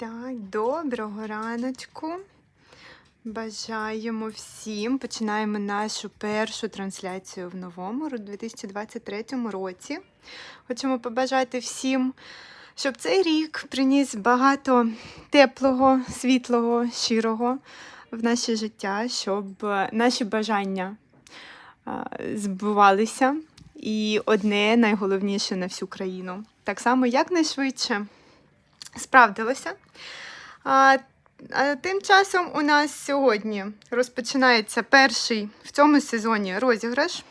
Так, доброго раночку. Бажаємо всім. Починаємо нашу першу трансляцію в новому ро- 2023 році. Хочемо побажати всім, щоб цей рік приніс багато теплого, світлого, щирого в наше життя, щоб е, наші бажання збувалися. І одне найголовніше на всю країну. Так само якнайшвидше справдилося. А, а тим часом у нас сьогодні розпочинається перший в цьому сезоні розіграш.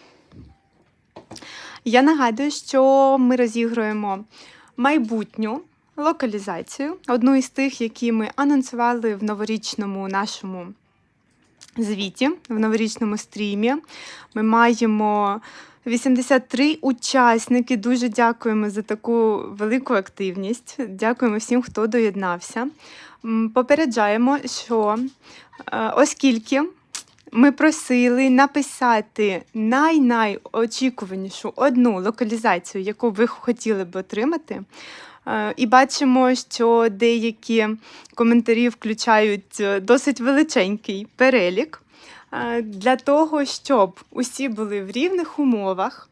Я нагадую, що ми розігруємо майбутню локалізацію, одну із тих, які ми анонсували в новорічному нашому звіті, в новорічному стрімі. Ми маємо 83 учасники. Дуже дякуємо за таку велику активність. Дякуємо всім, хто доєднався. Попереджаємо, що е, оскільки ми просили написати най-найочікуванішу одну локалізацію, яку ви хотіли б отримати. е, І бачимо, що деякі коментарі включають е, досить величенький перелік для того, щоб усі були в рівних умовах.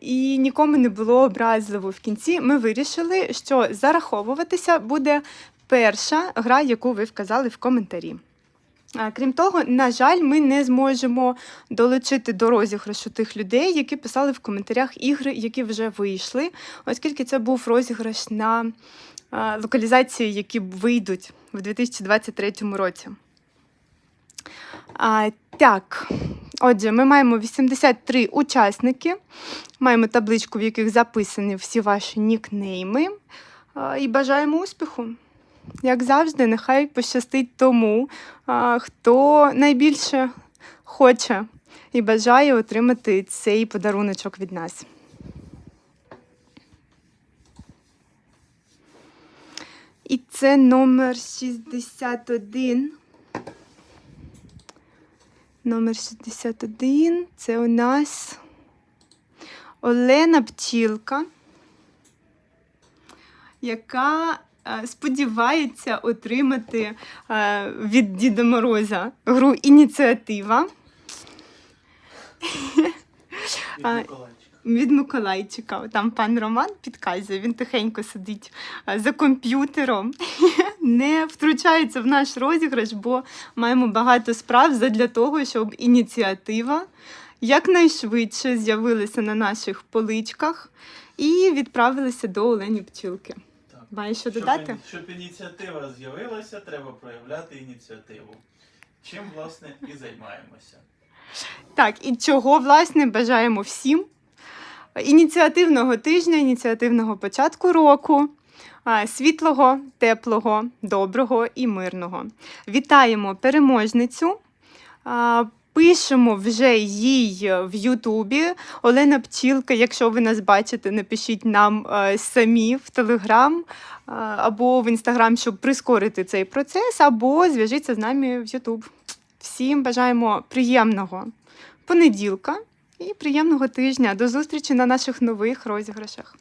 І нікому не було образливо в кінці. Ми вирішили, що зараховуватися буде перша гра, яку ви вказали в коментарі. Крім того, на жаль, ми не зможемо долучити до розіграшу тих людей, які писали в коментарях ігри, які вже вийшли, оскільки це був розіграш на локалізації, які вийдуть в 2023 році. А, так, отже, ми маємо 83 учасники, маємо табличку, в яких записані всі ваші нікнейми. А, і бажаємо успіху. Як завжди, нехай пощастить тому, а, хто найбільше хоче і бажає отримати цей подаруночок від нас. І це номер 61. Номер 61 це у нас Олена Пчілка, яка е, сподівається отримати е, від Діда Мороза гру ініціатива Від Миколайчика. Там пан Роман підказує, він тихенько сидить е, за комп'ютером, не втручається в наш розіграш, бо маємо багато справ задля того, щоб ініціатива якнайшвидше з'явилася на наших поличках і відправилася до Олені Пчілки. Маєш що Щоб додати? Щоб ініціатива з'явилася, треба проявляти ініціативу. Чим, власне, і займаємося. Так, і чого, власне, бажаємо всім ініціативного тижня, ініціативного початку року, світлого, теплого, доброго і мирного. Вітаємо переможницю. Пишемо вже їй в Ютубі. Олена Пчілка, якщо ви нас бачите, напишіть нам е, самі в Телеграм е, або в Інстаграм, щоб прискорити цей процес, або зв'яжіться з нами в Ютуб. Всім бажаємо приємного понеділка і приємного тижня. До зустрічі на наших нових розіграшах.